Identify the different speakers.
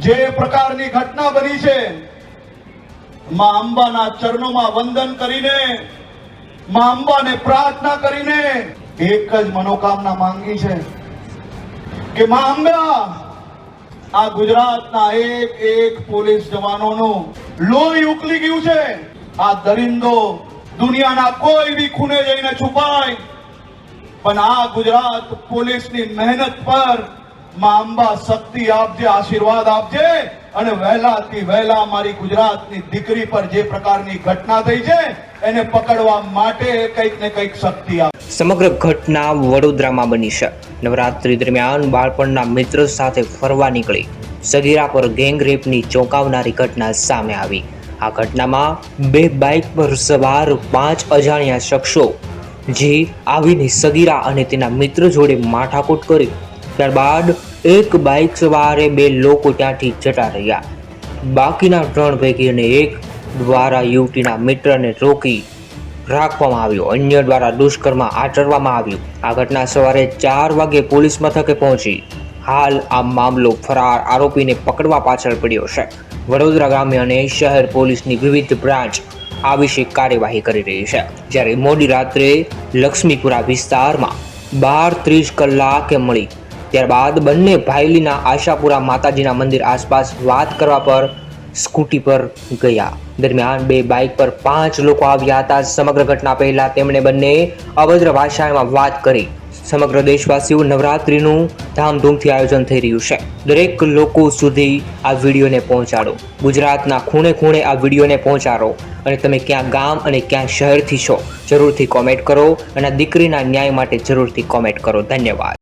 Speaker 1: જે પ્રકારની ઘટના બની છે, માં અંબાના ચરણોમાં વંદન કરીને, માં અંબાને પ્રાર્થના કરીને, એક જ મનોકામના માંગી છે કે માં અંબા, આ ગુજરાતના એક એક પોલીસ જવાનોનું લોહી ઉકલી ગયું છે. આ દરિંદો દુનિયાના કોઈ બી ખૂને જઈને છુપાય. પણ આ ગુજરાત પોલીસની મહેનત પર માં શક્તિ આપજે, આશીર્વાદ આપજે અને વહેલાથી વહેલા મારી ગુજરાતની દીકરી પર જે પ્રકારની ઘટના થઈ છે, એને પકડવા માટે કંઈક ને કંઈક શક્તિ આપ
Speaker 2: સમગ્ર ઘટના વડોદરામાં બની છે. નવરાત્રી દરમિયાન બાળપણના મિત્ર સાથે ફરવા નીકળી. સગીરા પર ગેંગ રેપની ચોંકાવનારી ઘટના સામે આવી. આ ઘટનામાં બે બાઇક પર સવાર પાંચ અજાણ્યા શખ્સો જે આવીને સગીરા અને તેના મિત્ર જોડે માથાકૂટ કરી ત્યારબાદ એક બાઇક સવારે બે લોકો ત્યાંથી જતા રહ્યા. બાકીના ત્રણ પૈકી અને એક દ્વારા યુવતીના મિત્રને રોકી રાખવામાં આવ્યો. અન્ય દ્વારા દુષ્કર્મ આચરવામાં આવ્યું. આ ઘટના સવારે ચાર વાગે પોલીસ મથકે પહોંચી. હાલ આ મામલો ફરાર આરોપીને પકડવા પાછળ પડ્યો છે. વડોદરા ગ્રામ્ય અને શહેર પોલીસની વિવિધ બ્રાન્ચ આ વિશે કાર્યવાહી કરી રહી છે. જ્યારે મોડી રાત્રે લક્ષ્મીપુરા વિસ્તારમાં બાર ત્રીસ કલાકે મળી ત્યારબાદ બંને ભાઈલીના આશાપુરા માતાજીના મંદિર આસપાસ વાત કરવા પર સ્કૂટી પર ગયા. દરમિયાન બે બાઇક પર પાંચ લોકો આવ્યા હતા. સમગ્ર ઘટના પહેલા તેમણે બંને અભદ્ર ભાષામાં વાત કરી. સમગ્ર દેશવાસીઓ નવરાત્રિનું ધામધૂમથી આયોજન થઈ રહ્યું છે. દરેક લોકો સુધી આ વિડીયોને પહોંચાડો. ગુજરાતના ખૂણે ખૂણે આ વિડીયોને પહોંચાડો અને તમે ક્યાં ગામ અને ક્યાં શહેરથી છો જરૂરથી કોમેન્ટ કરો અને દીકરીના ન્યાય માટે જરૂરથી કોમેન્ટ કરો. ધન્યવાદ.